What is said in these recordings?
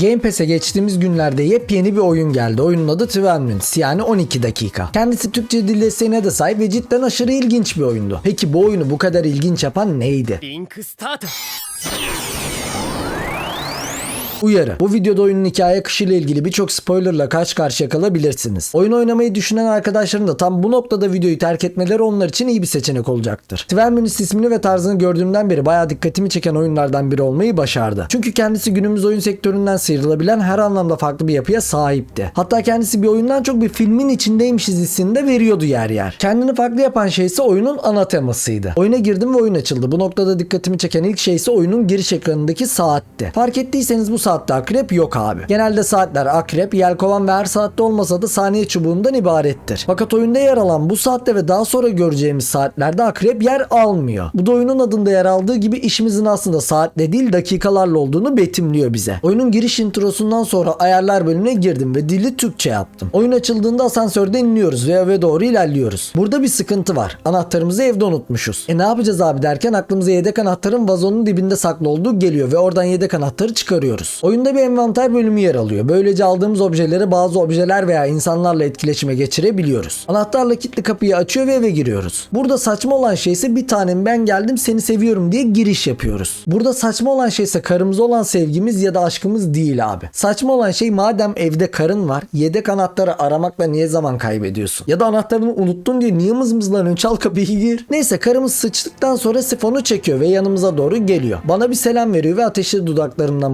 Game Pass'e geçtiğimiz günlerde yepyeni bir oyun geldi. Oyunun adı 12 yani 12 dakika. Kendisi Türkçe dil desteğine de sahip ve cidden aşırı ilginç bir oyundu. Peki bu oyunu bu kadar ilginç yapan neydi? Link start. Uyarı. Bu videoda oyunun hikaye akışıyla ilgili birçok spoilerla karşı karşıya kalabilirsiniz. Oyun oynamayı düşünen arkadaşların da tam bu noktada videoyu terk etmeleri onlar için iyi bir seçenek olacaktır. 12 Minutes ismini ve tarzını gördüğümden beri bayağı dikkatimi çeken oyunlardan biri olmayı başardı. Çünkü kendisi günümüz oyun sektöründen sıyrılabilen her anlamda farklı bir yapıya sahipti. Hatta kendisi bir oyundan çok bir filmin içindeymişiz hissini de veriyordu yer yer. Kendini farklı yapan şey ise oyunun ana temasıydı. Oyuna girdim ve oyun açıldı. Bu noktada dikkatimi çeken ilk şey ise oyunun giriş ekranındaki saatti. Fark ettiyseniz bu saatte akrep yok abi. Genelde saatler akrep, yelkovan ve her saatte olmasa da saniye çubuğundan ibarettir. Fakat oyunda yer alan bu saatte ve daha sonra göreceğimiz saatlerde akrep yer almıyor. Bu da oyunun adında yer aldığı gibi işimizin aslında saatle değil dakikalarla olduğunu betimliyor bize. Oyunun giriş introsundan sonra ayarlar bölümüne girdim ve dili Türkçe yaptım. Oyun açıldığında asansörde iniyoruz ve eve doğru ilerliyoruz. Burada bir sıkıntı var. Anahtarımızı evde unutmuşuz. E ne yapacağız abi derken aklımıza yedek anahtarın vazonun dibinde saklı olduğu geliyor ve oradan yedek anahtarı çıkarıyoruz. Oyunda bir envanter bölümü yer alıyor. Böylece aldığımız objeleri bazı objeler veya insanlarla etkileşime geçirebiliyoruz. Anahtarla kilitli kapıyı açıyor ve eve giriyoruz. Burada saçma olan şey ise bir tanem ben geldim seni seviyorum diye giriş yapıyoruz. Burada saçma olan şey ise karımıza olan sevgimiz ya da aşkımız değil abi. Saçma olan şey madem evde karın var yedek anahtarı aramakla niye zaman kaybediyorsun? Ya da anahtarını unuttun diye niye mızmızlanıyorsun çal kapıyı gir. Neyse karımız sıçtıktan sonra sifonu çekiyor ve yanımıza doğru geliyor. Bana bir selam veriyor ve ateşli dudaklarından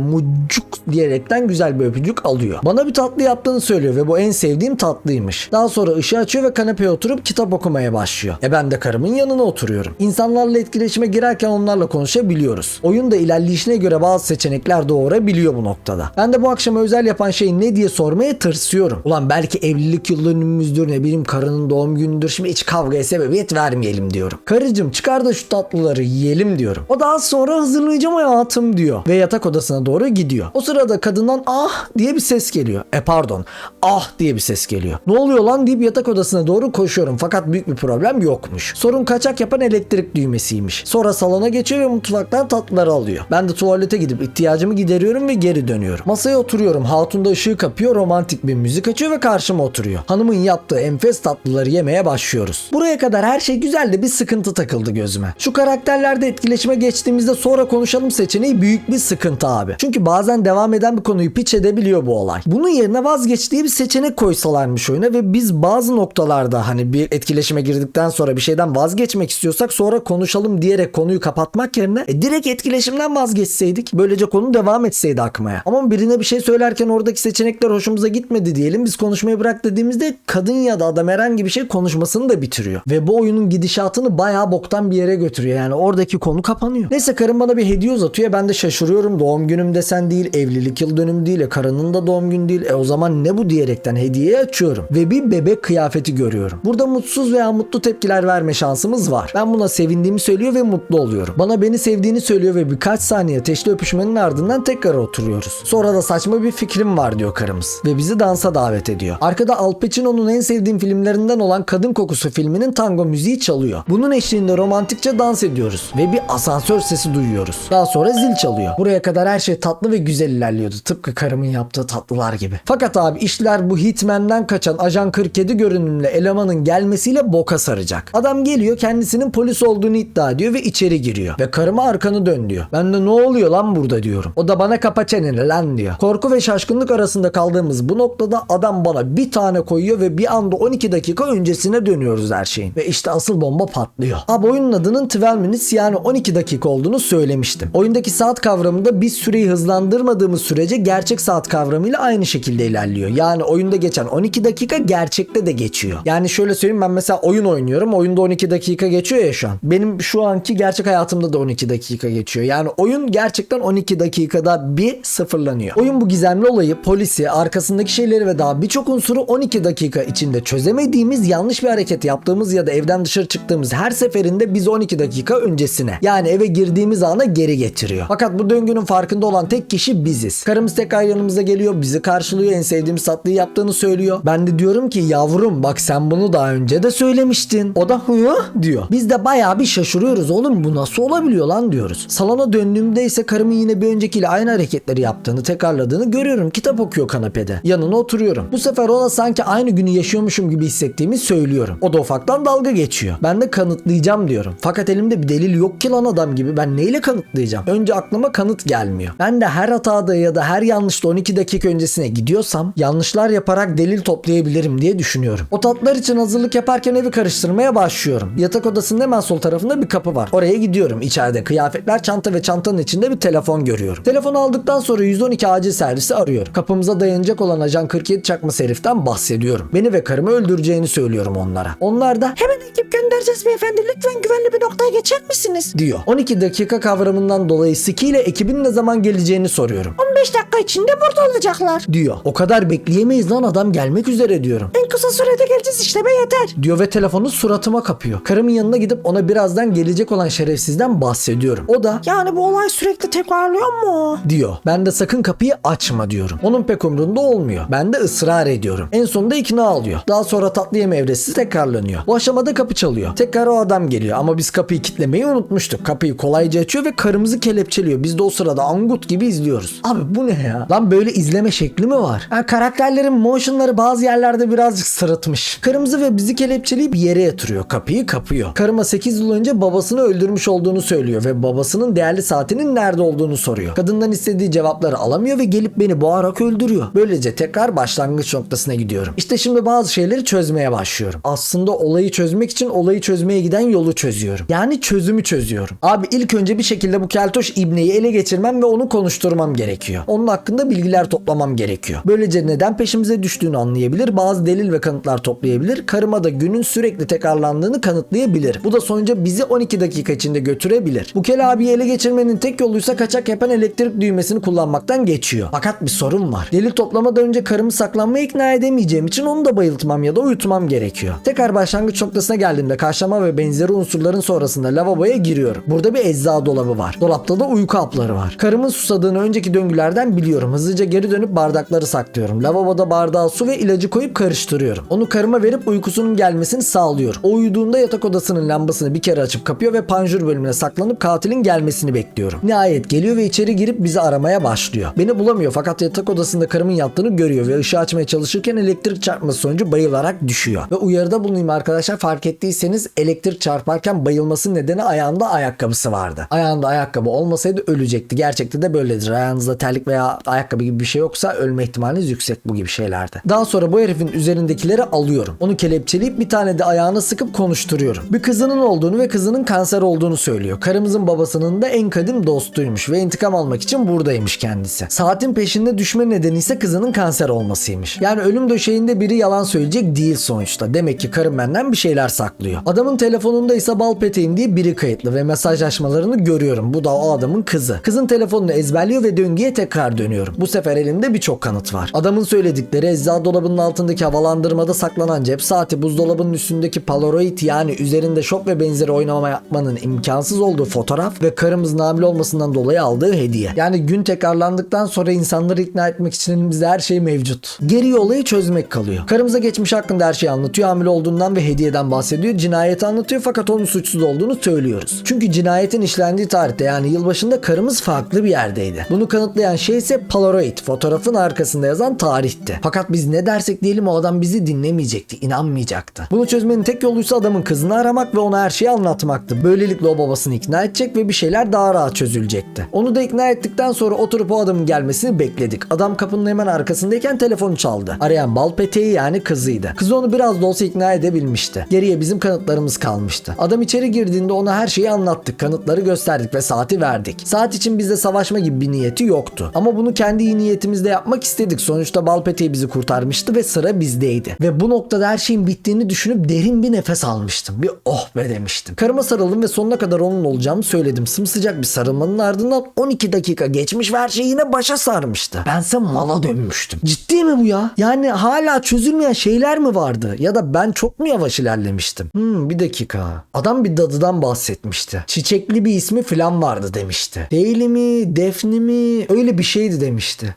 mucuk diyerekten güzel bir öpücük alıyor. Bana bir tatlı yaptığını söylüyor ve bu en sevdiğim tatlıymış. Daha sonra ışığı açıyor ve kanepeye oturup kitap okumaya başlıyor. E ben de karımın yanına oturuyorum. İnsanlarla etkileşime girerken onlarla konuşabiliyoruz. Oyun da ilerleyişine göre bazı seçenekler doğurabiliyor bu noktada. Ben de bu akşama özel yapan şey ne diye sormaya tırsıyorum. Ulan belki evlilik yıl dönümümüzdür ne bileyim karının doğum günüdür şimdi hiç kavgaya sebebiyet vermeyelim diyorum. Karıcığım çıkar da şu tatlıları yiyelim diyorum. O daha sonra hazırlayacağım hayatım diyor. Ve yatak odasına doğru gidiyor. O sırada kadından ah diye bir ses geliyor. E pardon ah diye bir ses geliyor. Ne oluyor lan deyip yatak odasına doğru koşuyorum. Fakat büyük bir problem yokmuş. Sorun kaçak yapan elektrik düğmesiymiş. Sonra salona geçiyor ve mutfaktan tatlıları alıyor. Ben de tuvalete gidip ihtiyacımı gideriyorum ve geri dönüyorum. Masaya oturuyorum. Hatun ışığı kapıyor. Romantik bir müzik açıyor ve karşıma oturuyor. Hanımın yaptığı enfes tatlıları yemeye başlıyoruz. Buraya kadar her şey güzel de bir sıkıntı takıldı gözüme. Şu karakterlerde etkileşime geçtiğimizde sonra konuşalım seçeneği büyük bir sıkıntı abi. Çünkü bazen devam eden bir konuyu piç edebiliyor bu olay. Bunun yerine vazgeç diye bir seçenek koysalarmış oyuna ve biz bazı noktalarda hani bir etkileşime girdikten sonra bir şeyden vazgeçmek istiyorsak sonra konuşalım diyerek konuyu kapatmak yerine e, direkt etkileşimden vazgeçseydik böylece konu devam etseydi akmaya. Ama birine bir şey söylerken oradaki seçenekler hoşumuza gitmedi diyelim biz konuşmayı bırak dediğimizde kadın ya da adam herhangi bir şey konuşmasını da bitiriyor. Ve bu oyunun gidişatını bayağı boktan bir yere götürüyor yani oradaki konu kapanıyor. Neyse karım bana bir hediye uzatıyor ben de şaşırıyorum doğum günüm desen değil evlilik yıl dönümü değil e karının da doğum günü değil e o zaman ne bu diyerekten hediyeyi açıyorum ve bir bebek kıyafeti görüyorum. Burada mutsuz veya mutlu tepkiler verme şansımız var. Ben buna sevindiğimi söylüyor ve mutlu oluyorum. Bana beni sevdiğini söylüyor ve birkaç saniye ateşli öpüşmenin ardından tekrar oturuyoruz. Sonra da saçma bir fikrim var diyor karımız ve bizi dansa davet ediyor. Arkada Al Pacino'nun en sevdiğim filmlerinden olan Kadın Kokusu filminin tango müziği çalıyor. Bunun eşliğinde romantikçe dans ediyoruz ve bir asansör sesi duyuyoruz. Daha sonra zil çalıyor. Buraya kadar her şey tatlı ve güzel ilerliyordu. Tıpkı karımın yaptığı tatlılar gibi. Fakat abi işler bu Hitman'den kaçan Ajan 47 görünümlü elemanın gelmesiyle boka saracak. Adam geliyor kendisinin polis olduğunu iddia ediyor ve içeri giriyor. Ve karıma arkanı dön diyor. Ben de ne oluyor lan burada diyorum. O da bana kapa çeneni lan diyor. Korku ve şaşkınlık arasında kaldığımız bu noktada adam bana bir tane koyuyor ve bir anda 12 dakika öncesine dönüyoruz her şeyin. Ve işte asıl bomba patlıyor. Abi oyunun adının 12 minutes yani 12 dakika olduğunu söylemiştim. Oyundaki saat kavramında biz süreyi hızlandırmadığımız sürece gerçek saat kavramıyla aynı şekilde ilerliyor. Yani oyunda geçen 12 dakika gerçekte de geçiyor. Yani şöyle söyleyeyim ben mesela oyun oynuyorum. Oyunda 12 dakika geçiyor ya şu an. Benim şu anki gerçek hayatımda da 12 dakika geçiyor. Yani oyun gerçekten 12 dakikada bir sıfırlanıyor. Oyun bu gizemli olayı, polisi, arkasındaki şeyleri ve daha birçok unsuru 12 dakika içinde çözemediğimiz yanlış bir hareket yaptığımız ya da evden dışarı çıktığımız her seferinde biz 12 dakika öncesine yani eve girdiğimiz ana geri getiriyor. Fakat bu döngünün farkında olan tek kişi kişi biziz. Karımız tekrar yanımıza geliyor. Bizi karşılıyor. En sevdiğimiz tatlıyı yaptığını söylüyor. Ben de diyorum ki yavrum bak sen bunu daha önce de söylemiştin. O da hı diyor. Biz de bayağı bir şaşırıyoruz oğlum bu nasıl olabiliyor lan diyoruz. Salona döndüğümde ise karımın yine bir öncekiyle aynı hareketleri yaptığını tekrarladığını görüyorum. Kitap okuyor kanepede. Yanına oturuyorum. Bu sefer ona sanki aynı günü yaşıyormuşum gibi hissettiğimi söylüyorum. O da ufaktan dalga geçiyor. Ben de kanıtlayacağım diyorum. Fakat elimde bir delil yok ki lan adam gibi. Ben neyle kanıtlayacağım? Önce aklıma kanıt gelmiyor. Ben de her hatada ya da her yanlışta 12 dakika öncesine gidiyorsam yanlışlar yaparak delil toplayabilirim diye düşünüyorum. O tatlar için hazırlık yaparken evi karıştırmaya başlıyorum. Yatak odasının hemen sol tarafında bir kapı var. Oraya gidiyorum. İçeride kıyafetler, çanta ve çantanın içinde bir telefon görüyorum. Telefonu aldıktan sonra 112 acil servisi arıyorum. Kapımıza dayanacak olan ajan 47 çakması heriften bahsediyorum. Beni ve karımı öldüreceğini söylüyorum onlara. Onlar da hemen ekip göndereceğiz beyefendi lütfen güvenli bir noktaya geçer misiniz? diyor. 12 dakika kavramından dolayı Siki ile ekibin ne zaman geleceğini soruyorum. 15 dakika içinde burada olacaklar. diyor. O kadar bekleyemeyiz lan adam gelmek üzere diyorum. En kısa sürede geleceğiz işleme yeter. diyor ve telefonu suratıma kapıyor. Karımın yanına gidip ona birazdan gelecek olan şerefsizden bahsediyorum. O da Yani bu olay sürekli tekrarlıyor mu? diyor. Ben de sakın kapıyı açma diyorum. Onun pek umrunda olmuyor. Ben de ısrar ediyorum. En sonunda ikna alıyor. Daha sonra tatlı yeme evresi tekrarlanıyor. Bu aşamada kapı çalıyor. Tekrar o adam geliyor ama biz kapıyı kitlemeyi unutmuştuk. Kapıyı kolayca açıyor ve karımızı kelepçeliyor. Biz de o sırada angut gibi izliyoruz. Abi bu ne ya? Lan böyle izleme şekli mi var? Ha, karakterlerin motionları bazı yerlerde birazcık sırıtmış. Karımızı ve bizi kelepçeleyip yere yatırıyor. Kapıyı kapıyor. Karıma 8 yıl önce babasını öldürmüş olduğunu söylüyor ve babasının değerli saatinin nerede olduğunu soruyor. Kadından istediği cevapları alamıyor ve gelip beni boğarak öldürüyor. Böylece tekrar başlangıç noktasına gidiyorum. İşte şimdi bazı şeyleri çözmeye başlıyorum. Aslında olayı çözmek için olayı çözmeye giden yolu çözüyorum. Yani çözümü çözüyorum. Abi ilk önce bir şekilde bu keltoş ibneyi ele geçirmem ve onu konuşturmam gerekiyor. Onun hakkında bilgiler toplamam gerekiyor. Böylece neden peşimize düştüğünü anlayabilir, bazı delil ve kanıtlar toplayabilir, karıma da günün sürekli tekrarlandığını kanıtlayabilir. Bu da sonuca bizi 12 dakika içinde götürebilir. Bu kel abiyi ele geçirmenin tek yoluysa kaçak yapan elektrik düğmesini kullanmaktan geçiyor. Fakat bir sorun var. Delil toplamadan önce karımı saklanmaya ikna edemeyeceğim için onu da bayıltmam ya da uyutmam gerekiyor. Tekrar başlangıç noktasına geldiğimde karşılama ve benzeri unsurların sonrasında lavaboya giriyorum. Burada bir ecza dolabı var. Dolapta da uyku hapları var. Karımın susadığını önceki döngülerden biliyorum. Hızlıca geri dönüp bardakları saklıyorum. Lavaboda bardağa su ve ilacı koyup karıştırıyorum. Onu karıma verip uykusunun gelmesini sağlıyorum. O uyuduğunda yatak odasının lambasını bir kere açıp kapıyor ve panjur bölümüne saklanıp katilin gelmesini bekliyorum. Nihayet geliyor ve içeri girip bizi aramaya başlıyor. Beni bulamıyor fakat yatak odasında karımın yattığını görüyor ve ışığı açmaya çalışırken elektrik çarpması sonucu bayılarak düşüyor. Ve uyarıda bulunayım arkadaşlar fark ettiyseniz elektrik çarparken bayılması nedeni ayağında ayakkabısı vardı. Ayağında ayakkabı olmasaydı ölecekti. Gerçekte de böyledir. Ayağınızda terlik veya ayakkabı gibi bir şey yoksa ölme ihtimaliniz yüksek bu gibi şeylerde. Daha sonra bu herifin üzerindekileri alıyorum. Onu kelepçeleyip bir tane de ayağına sıkıp konuşturuyorum. Bir kızının olduğunu ve kızının kanser olduğunu söylüyor. Karımızın babasının da en kadim dostuymuş ve intikam almak için buradaymış kendisi. Saatin peşinde düşme nedeni ise kızının kanser olmasıymış. Yani ölüm döşeğinde biri yalan söyleyecek değil sonuçta. Demek ki karım benden bir şeyler saklıyor. Adamın telefonunda ise bal peteğim diye biri kayıtlı ve mesajlaşmalarını görüyorum. Bu da o adamın kızı. Kızın telefonunu ezberliyor ve döngüye tekrar dönüyorum. Bu sefer elimde birçok kanıt var. Adamın söyledikleri eczacı dolabının altındaki havalandırmada saklanan cep saati, buzdolabının üstündeki polaroid yani üzerinde şok ve benzeri oynama yapmanın imkansız olduğu fotoğraf ve karımızın hamile olmasından dolayı aldığı hediye. Yani gün tekrarlandıktan sonra insanları ikna etmek için elimizde her şey mevcut. Geriye olayı çözmek kalıyor. Karımıza geçmiş hakkında her şeyi anlatıyor. Hamile olduğundan ve hediyeden bahsediyor. Cinayeti anlatıyor fakat onun suçsuz olduğunu söylüyoruz. Çünkü cinayetin işlendiği tarihte yani yılbaşında karımız farklı bir yerdeydi. Bunu kanıtlayan şey ise Polaroid. Fotoğrafın arkasında yazan tarihti. Fakat biz ne dersek diyelim o adam bizi dinlemeyecekti, inanmayacaktı. Bunu çözmenin tek yoluysa adamın kızını aramak ve ona her şeyi anlatmaktı. Böylelikle o babasını ikna edecek ve bir şeyler daha rahat çözülecekti. Onu da ikna ettikten sonra oturup o adamın gelmesini bekledik. Adam kapının hemen arkasındayken telefonu çaldı. Arayan bal peteği yani kızıydı. Kız onu biraz da olsa ikna edebilmişti. Geriye bizim kanıtlarımız kalmıştı. Adam içeri girdiğinde ona her şeyi anlattık. Kanıtları gösterdik ve saati verdik. Saat için bizde savaşma gibi bir niyeti yoktu. Ama bunu kendi iyi niyetimizde yapmak istedik. Sonuçta bal peteği bizi kurtarmıştı ve sıra bizdeydi. Ve bu noktada her şeyin bittiğini düşünüp derin bir nefes almıştım. Bir oh be demiştim. Karıma sarıldım ve sonuna kadar onun olacağımı söyledim. Sımsıcak bir sarılmanın ardından 12 dakika geçmiş ve her şey yine başa sarmıştı. Bense mala dönmüştüm. Ciddi mi bu ya? Yani hala çözülmeyen şeyler mi vardı? Ya da ben çok mu yavaş ilerlemiştim? Hmm bir dakika. Adam bir dadıdan bahsetmişti. Çiçekli bir ismi falan vardı demişti. Değil mi? Defni mi? Öyle bir şeydi demişti.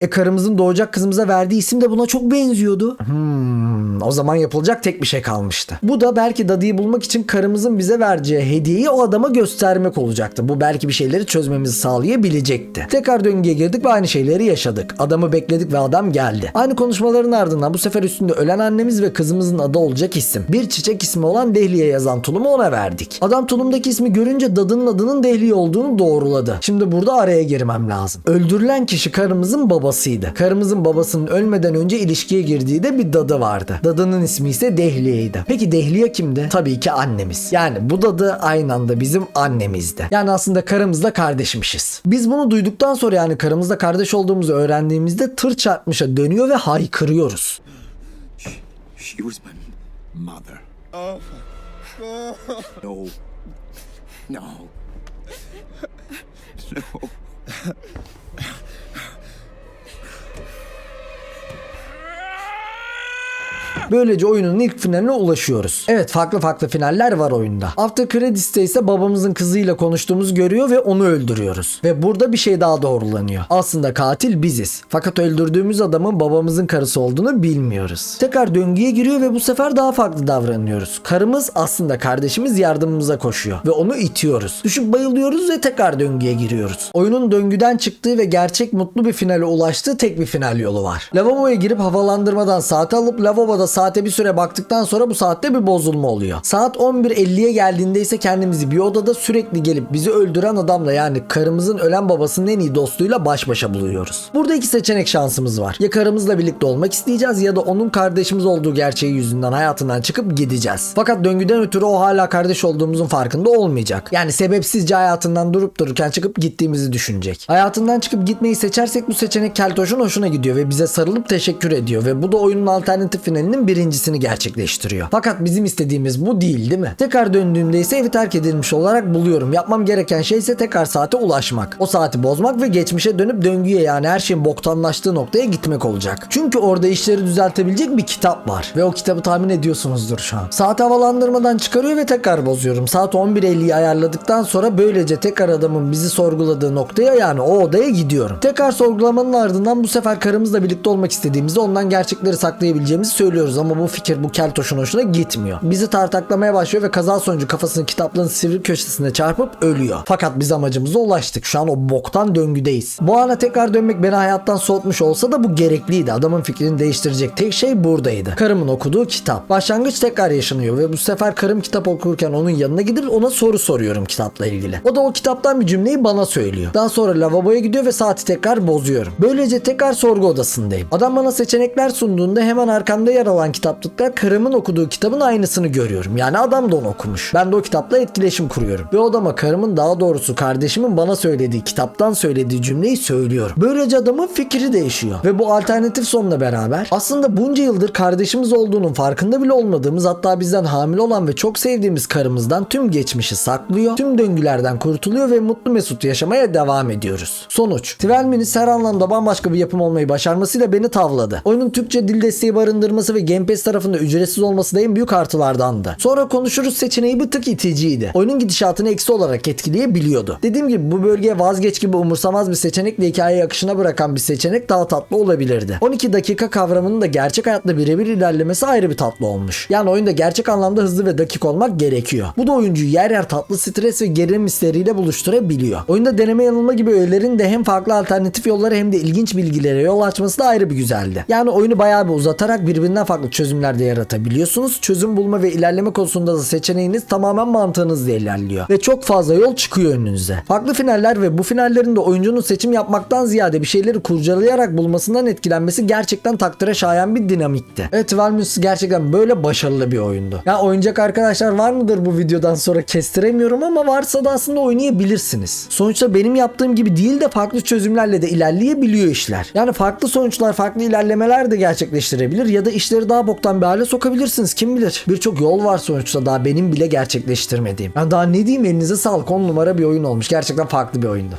E karımızın doğacak kızımıza verdiği isim de buna çok benziyordu. Hmm, o zaman yapılacak tek bir şey kalmıştı. Bu da belki dadıyı bulmak için karımızın bize vereceği hediyeyi o adama göstermek olacaktı. Bu belki bir şeyleri çözmemizi sağlayabilecekti. Tekrar döngüye girdik ve aynı şeyleri yaşadık. Adamı bekledik ve adam geldi. Aynı konuşmaların ardından bu sefer üstünde ölen annemiz ve kızımızın adı olacak isim. Bir çiçek ismi olan Dehliye yazan tulumu ona verdik. Adam tulumdaki ismi görünce dadının adının Dehliye olduğunu doğruladı. Şimdi burada araya girmem lazım. Öldürülen kişi karımızın babasıydı. Karımızın babasının ölmeden önce ilişkiye girdiği de bir dadı vardı. Dadının ismi ise Dehliye'ydi. Peki Dehliye kimdi? Tabii ki annemiz. Yani bu dadı aynı anda bizim annemizdi. Yani aslında karımızla kardeşmişiz. Biz bunu duyduktan sonra yani karımızla kardeş olduğumuzu öğrendiğimizde tır çarpmışa dönüyor ve haykırıyoruz. She was my mother. No. No. No. Böylece oyunun ilk finaline ulaşıyoruz. Evet farklı farklı finaller var oyunda. After Credits'te ise babamızın kızıyla konuştuğumuzu görüyor ve onu öldürüyoruz. Ve burada bir şey daha doğrulanıyor. Aslında katil biziz. Fakat öldürdüğümüz adamın babamızın karısı olduğunu bilmiyoruz. Tekrar döngüye giriyor ve bu sefer daha farklı davranıyoruz. Karımız aslında kardeşimiz yardımımıza koşuyor ve onu itiyoruz. Düşüp bayılıyoruz ve tekrar döngüye giriyoruz. Oyunun döngüden çıktığı ve gerçek mutlu bir finale ulaştığı tek bir final yolu var. Lavaboya girip havalandırmadan saati alıp lavaboda saate bir süre baktıktan sonra bu saatte bir bozulma oluyor. Saat 11.50'ye geldiğinde ise kendimizi bir odada sürekli gelip bizi öldüren adamla yani karımızın ölen babasının en iyi dostuyla baş başa buluyoruz. Burada iki seçenek şansımız var. Ya karımızla birlikte olmak isteyeceğiz ya da onun kardeşimiz olduğu gerçeği yüzünden hayatından çıkıp gideceğiz. Fakat döngüden ötürü o hala kardeş olduğumuzun farkında olmayacak. Yani sebepsizce hayatından durup dururken çıkıp gittiğimizi düşünecek. Hayatından çıkıp gitmeyi seçersek bu seçenek Keltoş'un hoşuna gidiyor ve bize sarılıp teşekkür ediyor ve bu da oyunun alternatif finalinin birincisini gerçekleştiriyor. Fakat bizim istediğimiz bu değil değil mi? Tekrar döndüğümde ise evi terk edilmiş olarak buluyorum. Yapmam gereken şey ise tekrar saate ulaşmak. O saati bozmak ve geçmişe dönüp döngüye yani her şeyin boktanlaştığı noktaya gitmek olacak. Çünkü orada işleri düzeltebilecek bir kitap var. Ve o kitabı tahmin ediyorsunuzdur şu an. Saati havalandırmadan çıkarıyor ve tekrar bozuyorum. Saat 11.50'yi ayarladıktan sonra böylece tekrar adamın bizi sorguladığı noktaya yani o odaya gidiyorum. Tekrar sorgulamanın ardından bu sefer karımızla birlikte olmak istediğimizde ondan gerçekleri saklayabileceğimizi söylüyoruz ama bu fikir bu keltoşun hoşuna gitmiyor. Bizi tartaklamaya başlıyor ve kaza sonucu kafasını kitaplığın sivri köşesine çarpıp ölüyor. Fakat biz amacımıza ulaştık. Şu an o boktan döngüdeyiz. Bu ana tekrar dönmek beni hayattan soğutmuş olsa da bu gerekliydi. Adamın fikrini değiştirecek tek şey buradaydı. Karımın okuduğu kitap. Başlangıç tekrar yaşanıyor ve bu sefer karım kitap okurken onun yanına gidip ona soru soruyorum kitapla ilgili. O da o kitaptan bir cümleyi bana söylüyor. Daha sonra lavaboya gidiyor ve saati tekrar bozuyorum. Böylece tekrar sorgu odasındayım. Adam bana seçenekler sunduğunda hemen arkamda yer alan kitaplıkta karımın okuduğu kitabın aynısını görüyorum. Yani adam da onu okumuş. Ben de o kitapla etkileşim kuruyorum. Ve odama karımın daha doğrusu kardeşimin bana söylediği kitaptan söylediği cümleyi söylüyorum. Böylece adamın fikri değişiyor. Ve bu alternatif sonla beraber aslında bunca yıldır kardeşimiz olduğunun farkında bile olmadığımız hatta bizden hamile olan ve çok sevdiğimiz karımızdan tüm geçmişi saklıyor. Tüm döngülerden kurtuluyor ve mutlu mesut yaşamaya devam ediyoruz. Sonuç. Tvelmin'in her anlamda bambaşka bir yapım olmayı başarmasıyla beni tavladı. Oyunun Türkçe dil desteği barındırması ve Game Pass tarafında ücretsiz olması da en büyük artılardandı. Sonra konuşuruz seçeneği bir tık iticiydi. Oyunun gidişatını eksi olarak etkileyebiliyordu. Dediğim gibi bu bölgeye vazgeç gibi umursamaz bir seçenekle hikayeyi akışına bırakan bir seçenek daha tatlı olabilirdi. 12 dakika kavramının da gerçek hayatta birebir ilerlemesi ayrı bir tatlı olmuş. Yani oyunda gerçek anlamda hızlı ve dakik olmak gerekiyor. Bu da oyuncuyu yer yer tatlı stres ve gerilim hisleriyle buluşturabiliyor. Oyunda deneme yanılma gibi öğelerin de hem farklı alternatif yollara hem de ilginç bilgilere yol açması da ayrı bir güzeldi. Yani oyunu bayağı bir uzatarak birbirinden farklı çözümler de yaratabiliyorsunuz. Çözüm bulma ve ilerleme konusunda da seçeneğiniz tamamen mantığınızla ilerliyor. Ve çok fazla yol çıkıyor önünüze. Farklı finaller ve bu finallerin de oyuncunun seçim yapmaktan ziyade bir şeyleri kurcalayarak bulmasından etkilenmesi gerçekten takdire şayan bir dinamikti. Evet Valmus gerçekten böyle başarılı bir oyundu. Ya oyuncak arkadaşlar var mıdır bu videodan sonra kestiremiyorum ama varsa da aslında oynayabilirsiniz. Sonuçta benim yaptığım gibi değil de farklı çözümlerle de ilerleyebiliyor işler. Yani farklı sonuçlar, farklı ilerlemeler de gerçekleştirebilir ya da işleri daha boktan bir hale sokabilirsiniz. Kim bilir? Birçok yol var sonuçta daha benim bile gerçekleştirmediğim. Yani daha ne diyeyim elinize sağlık 10 numara bir oyun olmuş. Gerçekten farklı bir oyundu.